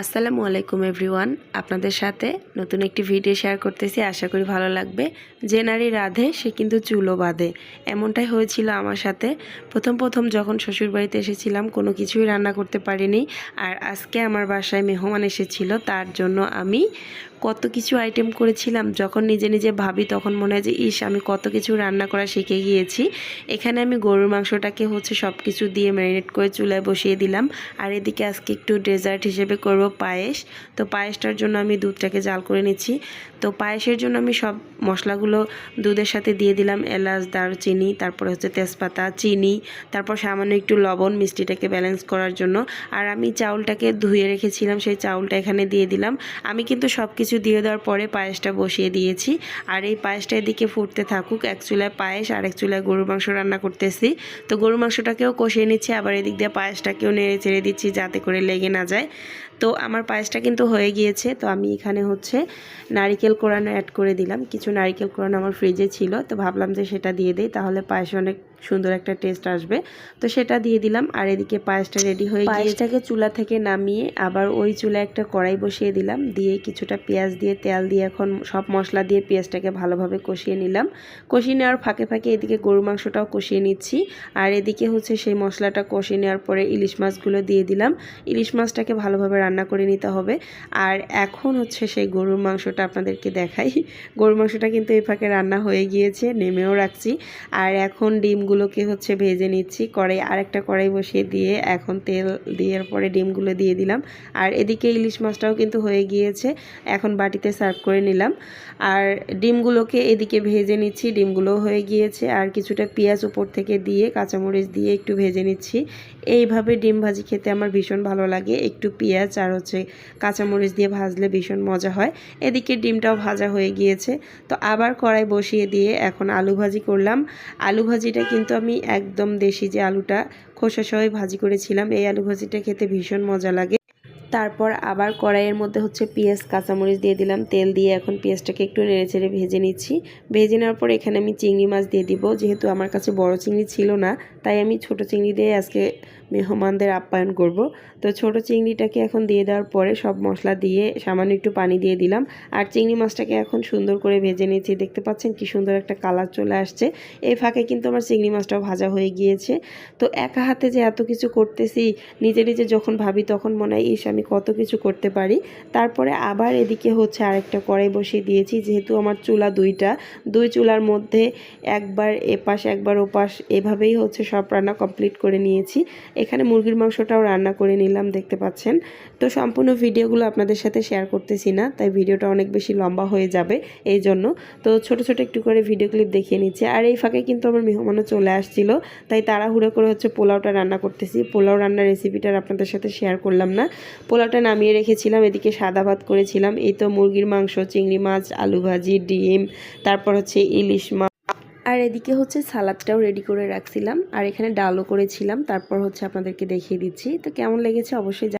আসসালামু আলাইকুম এভরিওয়ান। আপনাদের সাথে নতুন একটি ভিডিও শেয়ার করতেছি। আশা করি ভালো লাগবে। যে নারী রাধে, সে কিন্তু চুলও বাঁধে। এমনটাই হয়েছিল আমার সাথে। প্রথম প্রথম যখন শ্বশুরবাড়িতে এসেছিলাম, কোনো কিছুই রান্না করতে পারিনি। আর আজকে আমার বাসায় মেহমান এসেছিল, তার জন্য আমি কত কিছু আইটেম করেছিলাম, যখন নিজে নিজে ভাবি তখন মনে হয় যে, ইস, আমি কত কিছু রান্না করা শিখে গিয়েছি। এখানে আমি গরুর মাংসটাকে হচ্ছে সব কিছু দিয়ে ম্যারিনেট করে চুলায় বসিয়ে দিলাম। আর এদিকে আজকে একটু ডেজার্ট হিসেবে করব পায়েস। তো পায়েসটার জন্য আমি দুধটাকে জাল করে নিচ্ছি। তো পায়েসের জন্য আমি সব মশলাগুলো দুধের সাথে দিয়ে দিলাম। এলাচ, দারচিনি, তারপরে হচ্ছে তেজপাতা, চিনি, তারপর সামান্য একটু লবণ মিষ্টিটাকে ব্যালেন্স করার জন্য। আর আমি চাউলটাকে ধুয়ে রেখেছিলাম, সেই চাউলটা এখানে দিয়ে দিলাম। আমি কিন্তু সব কিছু দিয়ে দেওয়ার পরে পায়েসটা বসিয়ে দিয়েছি। আর এই পায়েসটা এদিকে ফুটতে থাকুক, এক চুলায় পায়েস আর এক চুলায় গরুর মাংস রান্না করতেছি। তো গরুর মাংসটাকেও কষিয়ে নিচ্ছি, আবার এদিক দিয়ে পায়েসটাকেও নেড়ে চেড়ে দিচ্ছি যাতে করে লেগে না যায়। তো আমার পায়েসটা কিন্তু হয়ে গিয়েছে, তো আমি এখানে হচ্ছে নারিকেল কোরানো অ্যাড করে দিলাম। কিছু নারিকেল কোরানো আমার ফ্রিজে ছিল, তো ভাবলাম যে সেটা দিয়ে দিই, তাহলে পায়েস অনেক সুন্দর একটা টেস্ট আসবে। তো সেটা দিয়ে দিলাম, আর এদিকে পায়েসটা রেডি হয়ে পায়েসটাকে চুলা থেকে নামিয়ে আবার ওই চুলা একটা কড়াই বসিয়ে দিলাম, দিয়ে কিছুটা পেঁয়াজ দিয়ে তেল দিয়ে এখন সব মশলা দিয়ে পেঁয়াজটাকে ভালোভাবে কষিয়ে নিলাম। কষিয়ে নেওয়ার ফাঁকে ফাঁকে এদিকে গরু মাংসটাও কষিয়ে নিচ্ছি, আর এদিকে হচ্ছে সেই মশলাটা কষিয়ে নেওয়ার পরে ইলিশ মাছগুলো দিয়ে দিলাম। ইলিশ মাছটাকে ভালোভাবে রান্না করে নিতে হবে। আর এখন হচ্ছে সেই গরুর মাংসটা আপনাদেরকে দেখাই। গরুর মাংসটা কিন্তু এই ফাঁকে রান্না হয়ে গিয়েছে, নেমেও রাখছি। আর এখন ডিমগুলোকে হচ্ছে ভেজে নিচ্ছি। কড়াই আর একটা কড়াই বসিয়ে দিয়ে এখন তেল দেওয়ার পরে ডিমগুলো দিয়ে দিলাম। আর এদিকে ইলিশ মাছটাও কিন্তু হয়ে গিয়েছে। এখন বাটিতে সার্ভ করে নিলাম। আর ডিমগুলোকে এদিকে ভেজে নিচ্ছি। ডিমগুলো হয়ে গিয়েছে। আর কিছুটা পেঁয়াজ উপর থেকে দিয়ে কাঁচামরিচ দিয়ে একটু ভেজে নিচ্ছি। এইভাবে ডিম ভাজি খেতে আমার ভীষণ ভালো লাগে। একটু পেঁয়াজ আর হচ্ছে কাঁচামরিচ দিয়ে ভাজলে ভীষণ মজা হয়। এদিকে ডিমটাও ভাজা হয়ে গিয়েছে। তো আবার কড়াই বসিয়ে দিয়ে এখন আলু ভাজি করলাম। আলু ভাজিটা কিন্তু আমি একদম দেশি যে আলুটা খোসা সহই ভাজি করেছিলাম, এই আলু ভাজিটা খেতে ভীষণ মজা লাগে। তারপর আবার কড়াইয়ের মধ্যে হচ্ছে পেঁয়াজ, কাঁচামরিচ দিয়ে দিলাম। তেল দিয়ে এখন পেঁয়াজটাকে একটু নেড়ে চেড়ে ভেজে নিচ্ছি। ভেজে নেওয়ার পর এখানে আমি চিংড়ি মাছ দিয়ে দিব। যেহেতু আমার কাছে বড় চিংড়ি ছিল না, তাই আমি ছোট চিংড়ি দিয়ে আজকে মেহমানদের আপ্যায়ন করব। তো ছোট চিংড়িটাকে এখন দিয়ে দেওয়ার পরে সব মশলা দিয়ে সামান্য একটু পানি দিয়ে দিলাম। আর চিংড়ি মাছটাকে এখন সুন্দর করে ভেজে নিয়েছি দেখতে পাচ্ছেন কি সুন্দর একটা কালার চলে আসছে। এই ফাঁকে কিন্তু আমার চিংড়ি মাছটাও ভাজা হয়ে গিয়েছে। তো একা হাতে যে এত কিছু করতেছি, নিজে নিজে যখন ভাবি তখন মনে হয়, ইস, আমি কত কিছু করতে পারি। তারপরে আবার এদিকে হচ্ছে আরেকটা কড়াই বসিয়ে দিয়েছি, যেহেতু আমার চুলা দুইটা। দুই চুলার মধ্যে একবার এপাশ, একবার ওপাশ, এভাবেই হচ্ছে সব রান্না কমপ্লিট করে নিয়েছি। এখানে মুরগির মাংসটাও রান্না করে নিলাম, দেখতে পাচ্ছেন। তো সম্পূর্ণ ভিডিওগুলো আপনাদের সাথে শেয়ার করতেছি না, তাই ভিডিওটা অনেক বেশি লম্বা হয়ে যাবে এই জন্য। তো ছোট ছোট একটু করে ভিডিও ক্লিপ দেখিয়ে নিচ্ছে। আর এই ফাঁকে কিন্তু আমার মেহমানও চলে আসছিল, তাই তাড়াহুড়ো করে হচ্ছে পোলাওটা রান্না করতেছি। পোলাও রান্নার রেসিপিটা আপনাদের সাথে শেয়ার করলাম না। পোলাওটা নামিয়ে রেখেছিলাম, এদিকে সাদা ভাত করেছিলাম। এই তো মুরগির মাংস, চিংড়ি মাছ, আলু ভাজি, ডিম, তারপর হচ্ছে ইলিশ মাছ। আর এদিকে হচ্ছে সালাদটাও রেডি করে রাখছিলাম। আর এখানে ডালও করেছিলাম, তারপর হচ্ছে আপনাদেরকে দেখিয়ে দিচ্ছি। তো কেমন লেগেছে অবশ্যই